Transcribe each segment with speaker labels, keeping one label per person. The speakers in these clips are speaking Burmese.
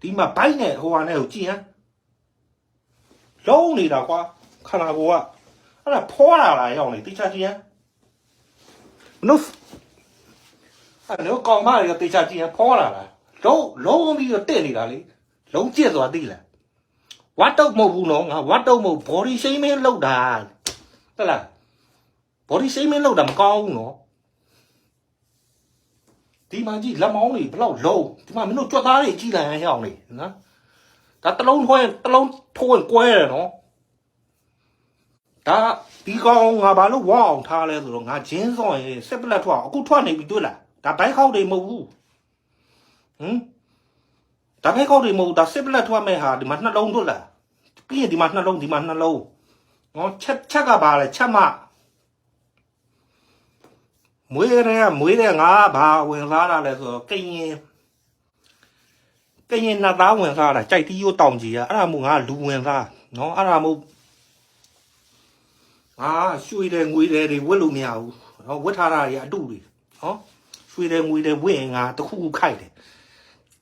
Speaker 1: ဒီမှာဘိုက်နဲ့ဟိုဟာနဲ့ကိုကြည့်ဟမ်လုံးနေတာကွာခန္ဓာကိုယ်ကအဲ့ဒါဖောလာလာရောက်နေတိချာကြည့်ဟမ်မနုအဲ့တော့ကောင်မတွေကတိချာကြည့်ဟမ်ဖောလာလာလုံးလုံးပြီးတော့တက်နေတာလေလုံးကျက်သွားသိလားဝတ်တုတ်မဟုတ်ဘူးနော်ငါဝတ်တုတ်မဟုတ် body shaming လောက်တာဟုတ်လား body shaming လောက်တာမကောင်းဘူးနော် ဒီမှာကြည့်လက်မောင်းတွေဘလောက်လုံးဒီမှာမင်းတို့ကြွက်သားတွေကြည့်လိုက်ရင်ဟဲ့အောင်လေနော်ဒါတစ်လုံးထွဲတစ်လုံးထိုးရင်ကွဲတယ်နော်ဒါဒီကောင်ငါဘာလို့ဝါအောင်ထားလဲဆိုတော့ငါဂျင်းစောရင်ဆက်ပလက်ထွက်အခုထွက်နေပြီတွေ့လားဒါဘိုက်ခေါက်တွေမဟုတ်ဘူးဟမ်ဒါဘိုက်ခေါက်တွေမဟုတ်ဘူးဒါဆက်ပလက်ထွက်မဲ့ဟာဒီမှာနှလုံးတွေ့လားပြီးရင်ဒီမှာနှလုံးဒီမှာနှလုံးနော်ချက်ချက်ကပါလဲချက်မ မွေးရဲကမွေးတဲ့ငါဘာဝင်စားတာလဲဆိုတော့ကရင်ကရင်နှစ်သားဝင်စားတာကြိုက်တီးရိုးတောင်ကြီးอ่ะအဲ့ဒါမို့ငါလူဝင်စားနော်အဲ့ဒါမို့အာရွှေတယ်ငွေတယ်တွေဝတ်လို့မရဘူးနော်ဝတ်ထားတာတွေအတုတွေနော်ရွှေတယ်ငွေတယ်ဝတ်ရင်ငါတစ်ခုခုခိုက်တယ်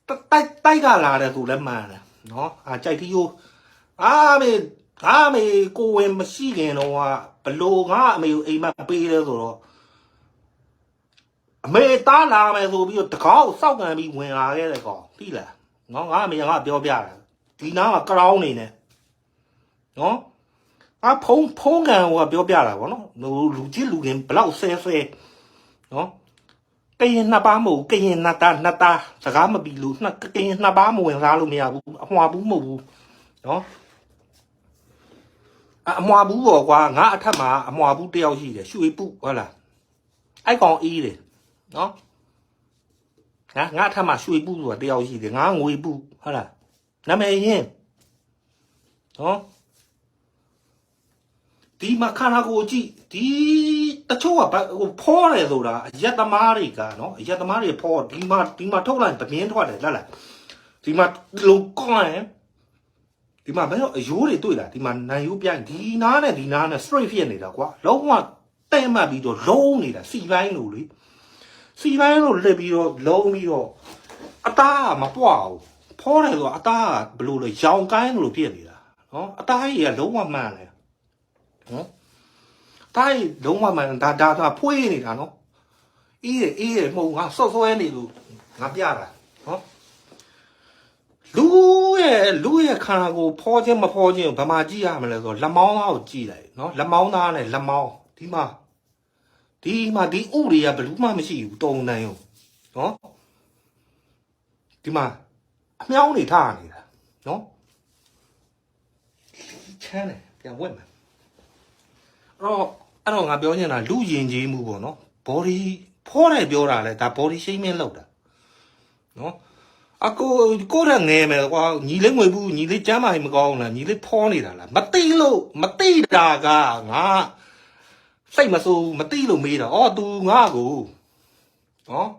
Speaker 1: တိုက်တိုက်ကလာတယ်ဆိုလည်းမှန်တယ်နော်အာကြိုက်တီးရိုးအာမေအာမေကိုဝင်မရှိခင်တော့ကဘလို့ငါအမေကိုအိမ်မက်ပေးတယ်ဆိုတော့ အမေသားလာမယ်ဆိုပြီးတော့တကောက်စောက်ကန်ပြီးဝင်လာခဲ့တဲ့ကောင်သိလားနော်ငါအမေကပြောပြတာဒီနားကကရောင်းနေနဲ့နော်အဖုံးဖုံးကန်ကပြောပြတာဗောနော်လူလူကြီးလူခင်ဘလောက်ဆဲဆဲနော်ကရင်နှစ်ပါးမဟုတ်ကရင်နှစ်သားနှစ်သားစကားမပြီးလို့နှစ်ကရင်နှစ်ပါးမဝင်စားလို့မရဘူးအမွာဘူးမဟုတ်ဘူးနော်အအမွာဘူးပေါ့ကွာငါအထက်မှာအမွာဘူးတယောက်ရှိတယ်ရွှေပုဟုတ်လားအဲ့ကောင်အေးတယ် နော်ငါငါအထက်မှာရွှေပူဆိုတာတယောက်ရှိတယ်ငါငွေပူဟုတ်လားနာမည်ရင်နော်ဒီမှာခန္ဓာကိုယ်ကြည့်ဒီတချို့ကဘဟိုဖောတယ်ဆိုတာအရက်သမားတွေကနော်အရက်သမားတွေဖောဒီမှာဒီမှာထုတ်လိုက်သမင်းထွက်တယ်လက်လာဒီမှာဒီလိုကောင်းရင်ဒီမှာဘယ်တော့အယိုးတွေတွေ့လားဒီမှာနိုင်ယိုးပြိုင်ဒီနားနဲ့ဒီနားနဲ့ straight ဖြစ်နေတာကွာလုံးဝတဲ့မှတ်ပြီးတော့လုံးနေတာစီပိုင်းလို့လေ စီပိုင်းလို့လက်ပြီးတော့လုံးပြီးတော့အသားကမပွားဘူးဖောတယ်ဆိုတော့အသားကဘယ်လိုလဲရောင်ကိုင်းလို့ဖြစ်နေတာနော်အသားကြီးကလုံးဝမှန်တယ်နော်အသားကြီးလုံးဝမှန်တယ်ဒါဒါဒါဖွေးနေတာနော်အေးရအေးရမဟုတ်ငါဆော့ဆွဲနေလို့ငါပြတာနော်လူရဲ့လူရဲ့ခန္ဓာကိုယ်ဖောခြင်းမဖောခြင်းကိုဗမာကြည့်ရမလဲဆိုတော့လက်မောင်းသားကိုကြည့်လိုက်နော်လက်မောင်းသားနဲ့လက်မောင်းဒီမှာ ဒီမှာဒီဥတွေကဘယ်သူမှမရှိဘူးတုံနိုင်အောင်နော်ဒီမှာအမြောင်းနေထားနေတာနော်ချမ်းတယ်ပြန်ဝက်မယ်အဲ့တော့အဲ့တော့ငါပြောချင်တာလူယဉ်ကျေးမှုပေါ့နော် body ဖောတယ်ပြောတာလဲဒါ body shaming လောက်တာနော်အကိုကိုရငယ်မယ်ကွာညီလေးငွေဘူးညီလေးကျမ်းမာရင်မကောင်းလားညီလေးဖောနေတာလားမသိလို့မသိတာကငါ စိတ်မဆိုးဘူးမသိလို့မေးတာ။အော် तू ငါ့ကိုနော်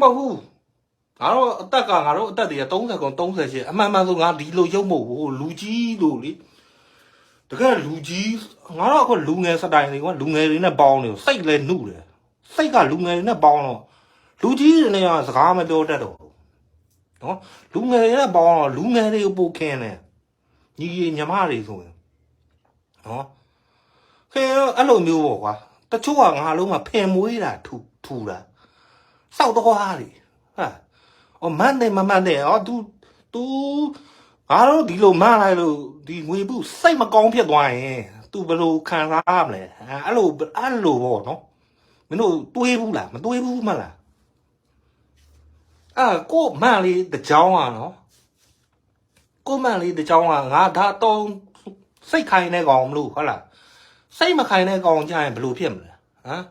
Speaker 1: မဟုတ်ဘူးငါတို့အသက်ကငါတို့အသက်တွေက30ကောင်38အမှန်မှန်ဆိုငါဒီလိုရုပ်မဟုတ်ဘူးလူကြီးလို့လေတကယ်လူကြီးငါတို့အခုလူငယ်စတိုင်တွေကလူငယ်တွေနဲ့ပေါင်းနေစိတ်လည်းနှုတယ်စိတ်ကလူငယ်တွေနဲ့ပေါင်းတော့လူကြီးတွေနဲ့ကစကားမပြောတတ်တော့ဘူးနော်လူငယ်တွေနဲ့ပေါင်းတော့လူငယ်တွေကိုပိုခင်းတယ်ညီကြီးညီမတွေဆိုရင်နော် ခင်ဗျားအဲ့လိုမျိုးပေါ့ကွာတချို့ကငါလုံးမှာဖင်မွေးတာထူထူတာစောက်တော့ဟာလေဟာအော်မန်တယ်မမန်တယ်အော် तू तू ငါတို့ဒီလိုမန်လိုက်လို့ဒီငွေပုစိတ်မကောင်းဖြစ်သွားရင် तू ဘယ်လိုခံစားရမလဲဟာအဲ့လိုအဲ့လိုပေါ့နော်မင်းတို့တွေးဘူးလားမတွေးဘူးမလားအာကိုမန်လေးတကြောင်းอ่ะနော်ကိုမန်လေးတကြောင်းอ่ะငါဒါတော့စိတ်ခိုင်းနေကောင်မလို့ဟုတ်လား စိတ်မခိုင်တဲ့ကောင်ကြရင်ဘယ်လိုဖြစ်မလဲဟမ်